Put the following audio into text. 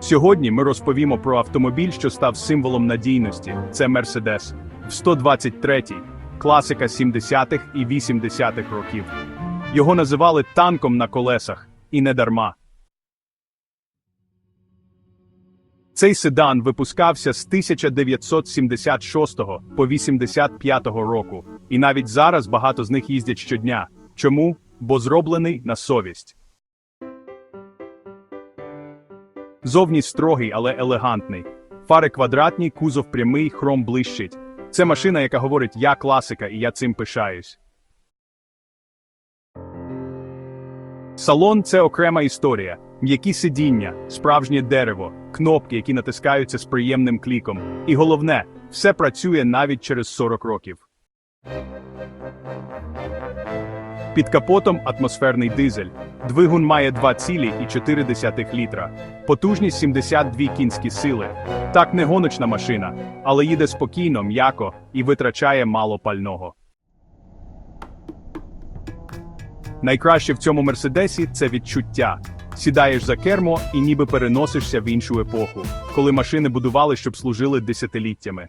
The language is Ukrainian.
Сьогодні ми розповімо про автомобіль, що став символом надійності. Це Mercedes. В 123 класика 70-х і 80-х років. Його називали танком на колесах, і не дарма. Цей седан випускався з 1976 по 85 року, і навіть зараз багато з них їздять щодня. Чому? Бо зроблений на совість. Зовні строгий, але елегантний. Фари квадратні, кузов прямий, хром блищить. Це машина, яка говорить Я класика, і я цим пишаюсь. Салон це окрема історія. М'які сидіння, справжнє дерево, кнопки, які натискаються з приємним кліком. І головне, все працює навіть через 40 років. Під капотом атмосферний дизель. Двигун має 2,4 літра. Потужність 72 кінські сили. Так не гоночна машина, але їде спокійно, м'яко і витрачає мало пального. Найкраще в цьому мерседесі це відчуття. Сідаєш за кермо і ніби переносишся в іншу епоху, коли машини будували, щоб служили десятиліттями.